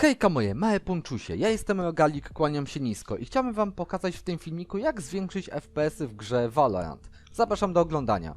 Hejka moje małe ponczusie, ja jestem Rogalik, kłaniam się nisko i chciałbym wam pokazać w tym filmiku jak zwiększyć FPS-y w grze Valorant. Zapraszam do oglądania.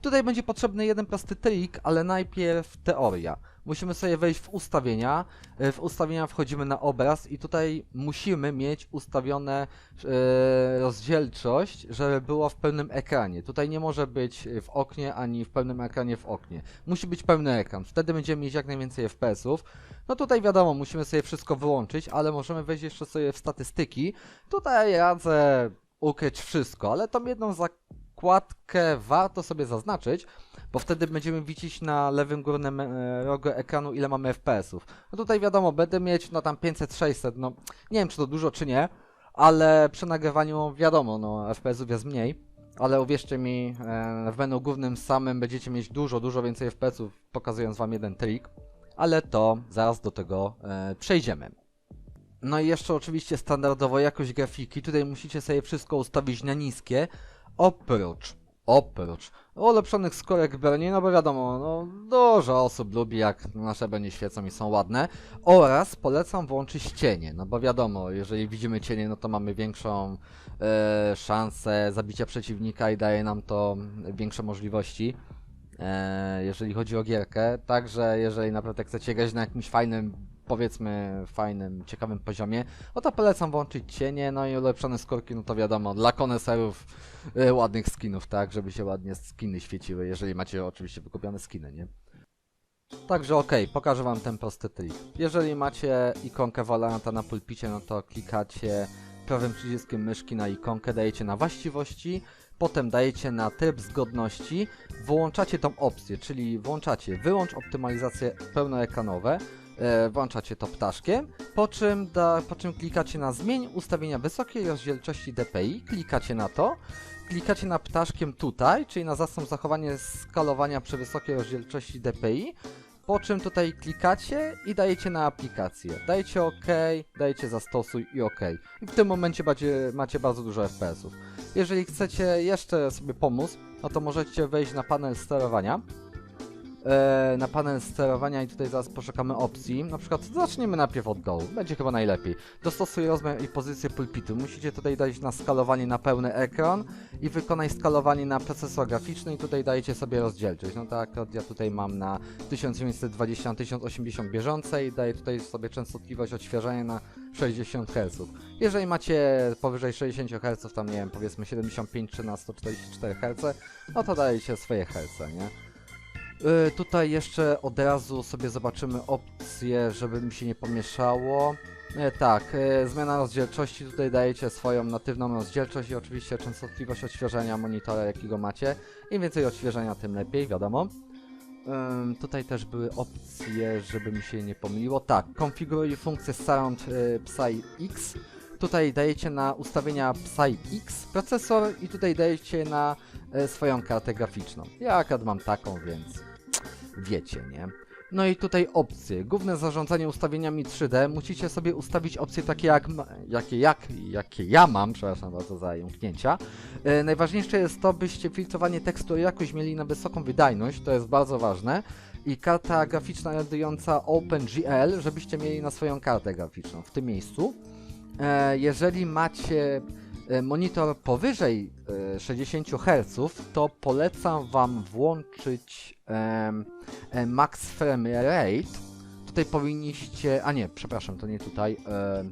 Tutaj będzie potrzebny jeden prosty trik, ale najpierw teoria. Musimy sobie wejść w ustawienia, E, w ustawienia wchodzimy na obraz i tutaj musimy mieć ustawione e, rozdzielczość, żeby było w pełnym ekranie. Tutaj nie może być w oknie, ani w pełnym ekranie w oknie. Musi być pełny ekran, wtedy będziemy mieć jak najwięcej FPS-ów. No tutaj wiadomo, musimy sobie wszystko wyłączyć, ale możemy wejść jeszcze sobie w statystyki. Tutaj radzę ukryć wszystko, ale tą jedną zakładkę warto sobie zaznaczyć, bo wtedy będziemy widzieć na lewym górnym e, rogu ekranu ile mamy FPS-ów. No tutaj wiadomo, będę mieć no tam 500-600, no nie wiem czy to dużo czy nie, ale przy nagrywaniu wiadomo, no FPS-ów jest mniej. Ale uwierzcie mi, e, w menu głównym samym będziecie mieć dużo, dużo więcej FPS-ów, pokazując wam jeden trik. Ale to zaraz do tego e, przejdziemy. No i jeszcze oczywiście standardowo jakość grafiki. Tutaj musicie sobie wszystko ustawić na niskie. Oprócz, oprócz ulepszonych skórek broni, no bo wiadomo, no dużo osób lubi jak nasze broni świecą i są ładne. Oraz polecam włączyć cienie, no bo wiadomo, jeżeli widzimy cienie, no to mamy większą e, szansę zabicia przeciwnika i daje nam to większe możliwości. E, jeżeli chodzi o gierkę, także jeżeli naprawdę chcecie grać na jakimś fajnym, powiedzmy fajnym, ciekawym poziomie, no to polecam włączyć cienie, no i ulepszone skórki, no to wiadomo, dla koneserów e, ładnych skinów, tak, żeby się ładnie skiny świeciły, jeżeli macie oczywiście wykupione skiny, nie? Także okej, pokażę wam ten prosty trik. Jeżeli macie ikonkę Valoranta na pulpicie, no to klikacie prawym przyciskiem myszki na ikonkę, dajecie na właściwości, potem dajecie na tryb zgodności, włączacie tą opcję, czyli włączacie wyłącz optymalizacje pełnoekranowe, włączacie to ptaszkiem, po czym, da, po czym klikacie na zmień ustawienia wysokiej rozdzielczości DPI, klikacie na to, klikacie na ptaszkiem tutaj, czyli na zastąp zachowanie skalowania przy wysokiej rozdzielczości DPI, po czym tutaj klikacie i dajecie na aplikację. Dajecie OK, dajecie zastosuj i OK. I w tym momencie macie, macie bardzo dużo FPS-ów. Jeżeli chcecie jeszcze sobie pomóc, no to możecie wejść na panel sterowania. E, na panel sterowania i tutaj zaraz poszukamy opcji. Na przykład zaczniemy najpierw od Go, będzie chyba najlepiej. Dostosuj rozmiar i pozycję pulpitu. Musicie tutaj dać na skalowanie na pełny ekran i wykonaj skalowanie na procesor graficzny i tutaj dajecie sobie rozdzielczość. No tak, ja tutaj mam na 1920 na 1080 bieżącej, daję tutaj sobie częstotliwość odświeżania na 60 Hz. Jeżeli macie powyżej 60 Hz, tam nie wiem, powiedzmy 75 czy na 144 Hz, no to dajecie swoje Hz, nie? Y, tutaj jeszcze od razu sobie zobaczymy opcję, żeby mi się nie pomieszało. E, tak, e, zmiana rozdzielczości, tutaj dajecie swoją natywną rozdzielczość i oczywiście częstotliwość odświeżania monitora jakiego macie. Im więcej odświeżania, tym lepiej, wiadomo. Tutaj też były opcje, żeby mi się nie pomyliło. Tak, konfiguruj funkcję Sound y, Psy X. Tutaj dajecie na ustawienia Psy X procesor i tutaj dajecie na e, swoją kartę graficzną. Ja akurat mam taką, więc wiecie, nie? No i tutaj opcje. Główne zarządzanie ustawieniami 3D. Musicie sobie ustawić opcje takie jak, jakie, jak, jakie ja mam, przepraszam bardzo za jąknięcia. E, najważniejsze jest to, byście filtrowanie tekstu jakoś mieli na wysoką wydajność, to jest bardzo ważne. I karta graficzna renderująca OpenGL, żebyście mieli na swoją kartę graficzną w tym miejscu. E, jeżeli macie e, monitor powyżej e, 60 Hz, to polecam Wam włączyć e, Max Frame Rate. Tutaj powinniście. A nie, przepraszam, to nie tutaj. e,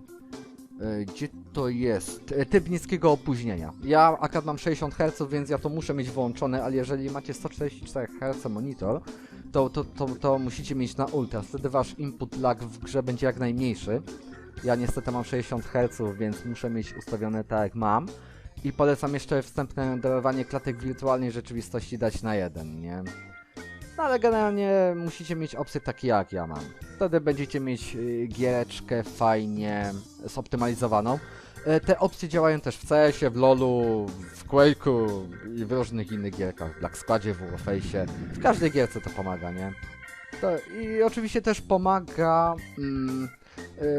gdzie to jest? E, Typ niskiego opóźnienia. Ja akurat mam 60 Hz, więc ja to muszę mieć włączone, ale jeżeli macie 144 Hz monitor, to, to, to, to musicie mieć na ultra. Wtedy wasz input lag w grze będzie jak najmniejszy. Ja niestety mam 60 Hz, więc muszę mieć ustawione tak jak mam. I polecam jeszcze wstępne renderowanie klatek wirtualnej rzeczywistości dać na jeden, nie? No ale generalnie musicie mieć opcje takie jak ja mam. Wtedy będziecie mieć y, giereczkę fajnie zoptymalizowaną. E, Te opcje działają też w CS-ie, w LoLu, w Quake'u i w różnych innych gierkach, w Black Squadzie, w Warface'ie. W każdej gierce to pomaga, nie? To, I oczywiście też pomaga mm, y,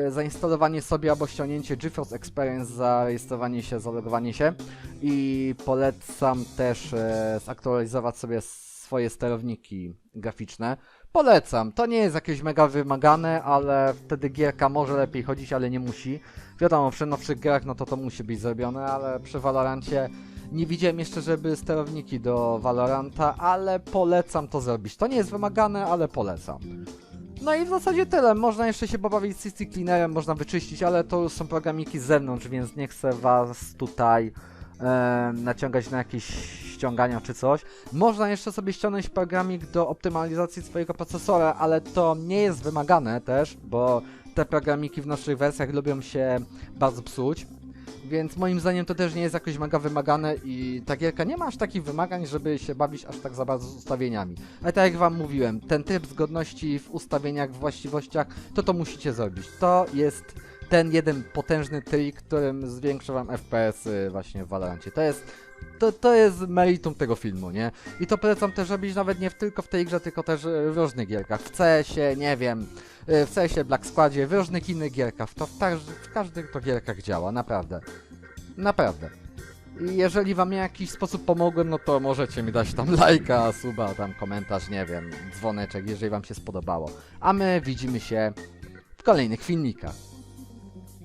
zainstalowanie sobie albo ściągnięcie GeForce Experience, zarejestrowanie się, zalogowanie się i polecam też e, zaktualizować sobie swoje sterowniki graficzne, Polecam. To nie jest jakieś mega wymagane, ale wtedy gierka może lepiej chodzić, ale nie musi. Wiadomo, przy nowszych grach no to to musi być zrobione, ale przy Valorancie nie widziałem jeszcze, żeby sterowniki do Valoranta, ale polecam to zrobić. To nie jest wymagane, ale polecam. No i w zasadzie tyle. Można jeszcze się pobawić CC Cleanerem, można wyczyścić, ale to już są programiki z zewnątrz, więc nie chcę was tutaj em, naciągać na jakieś ściągania czy coś. Można jeszcze sobie ściągnąć programik do optymalizacji swojego procesora, ale to nie jest wymagane też, bo te programiki w naszych wersjach lubią się bardzo psuć. Więc moim zdaniem to też nie jest jakoś mega wymagane i ta gierka nie ma aż takich wymagań, żeby się bawić aż tak za bardzo z ustawieniami. Ale tak jak wam mówiłem, ten tryb zgodności w ustawieniach, w właściwościach, to to musicie zrobić. To jest ten jeden potężny trik, którym zwiększa wam FPS-y właśnie w Valorancie. To jest to, to jest meritum tego filmu, nie? I to polecam też robić nawet nie tylko w tej grze, tylko też e, w różnych gierkach. W CS-ie, nie wiem, e, w CS-ie, Black Squadzie, w różnych innych gierkach. To w, w każdych to gierkach działa, naprawdę. Naprawdę. I jeżeli wam w jakiś sposób pomogłem, no to możecie mi dać tam lajka, suba, tam komentarz, nie wiem, dzwoneczek, jeżeli wam się spodobało. A my widzimy się w kolejnych filmikach.